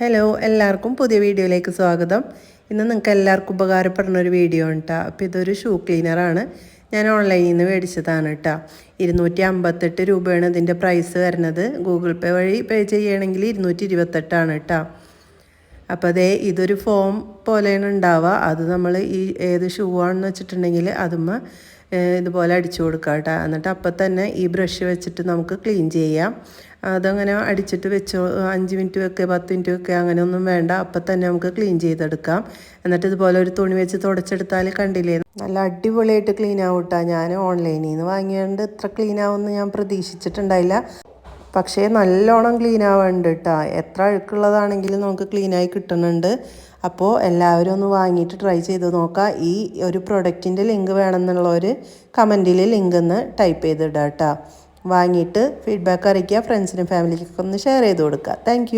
Hello എല്ലാവർക്കും പുതിയ വീഡിയോയിലേക്ക് സ്വാഗതം. ഇന്ന് നിങ്ങൾക്ക് എല്ലാവർക്കും ഉപകാരപ്പെടുന്ന ഒരു വീഡിയോ ആണ് കേട്ടോ അപ്പോൾ ഇതൊരു ഷൂ ക്ലീനറാണ് ഞാൻ ഓൺലൈനിൽ നിന്ന് മേടിച്ചതാണ് കേട്ടോ ഇരുന്നൂറ്റി അമ്പത്തെട്ട് രൂപയാണ് ഇതിന്റെ പ്രൈസ് വരുന്നത്. ഗൂഗിൾ പേ വഴി പേ ചെയ്യണമെങ്കിൽ ഇരുന്നൂറ്റി ഇരുപത്തെട്ടാണ് കേട്ടോ അപ്പോൾ അതേ ഇതൊരു ഫോം പോലെയാണ് ഉണ്ടാവുക. അത് നമ്മൾ ഈ ഏത് ഷൂ ആണെന്ന് വെച്ചിട്ടുണ്ടെങ്കിൽ അതുമ്മ ഇതുപോലെ അടിച്ചു കൊടുക്കുക കേട്ടോ എന്നിട്ട് അപ്പം തന്നെ ഈ ബ്രഷ് വെച്ചിട്ട് നമുക്ക് ക്ലീൻ ചെയ്യാം. അതങ്ങനെ അടിച്ചിട്ട് വെച്ചോ അഞ്ച് മിനിറ്റ് വെക്കുക പത്ത് മിനിറ്റ് വെക്കുക അങ്ങനെയൊന്നും വേണ്ട. അപ്പം തന്നെ നമുക്ക് ക്ലീൻ ചെയ്തെടുക്കാം. എന്നിട്ട് ഇതുപോലെ ഒരു തുണി വെച്ച് തുടച്ചെടുത്താൽ കണ്ടില്ലേ? നല്ല അടിപൊളിയായിട്ട് ക്ലീൻ ആവും കേട്ടോ ഞാൻ ഓൺലൈനിൽ നിന്ന് വാങ്ങിയതുകൊണ്ട് ഇത്ര ക്ലീൻ ആവുമെന്ന് ഞാൻ പ്രതീക്ഷിച്ചിട്ടുണ്ടായില്ല. പക്ഷേ നല്ലോണം ക്ലീൻ ആവുന്നുണ്ട് കേട്ടോ എത്ര അഴുക്കുള്ളതാണെങ്കിലും നമുക്ക് ക്ലീനായി കിട്ടുന്നുണ്ട്. അപ്പോൾ എല്ലാവരും ഒന്ന് വാങ്ങിയിട്ട് ട്രൈ ചെയ്ത് നോക്കുക ഈ ഒരു പ്രൊഡക്റ്റിന്റെ ലിങ്ക് വേണമെന്നുള്ളവർ കമന്റിൽ ലിങ്ക് ഒന്ന് ടൈപ്പ് ചെയ്തിടാം കേട്ടോ വാങ്ങിയിട്ട് ഫീഡ്ബാക്ക് അറിയിക്കുക. ഫ്രണ്ട്സിനും ഫാമിലിക്കൊക്കെ ഒന്ന് ഷെയർ ചെയ്ത് കൊടുക്കുക. താങ്ക്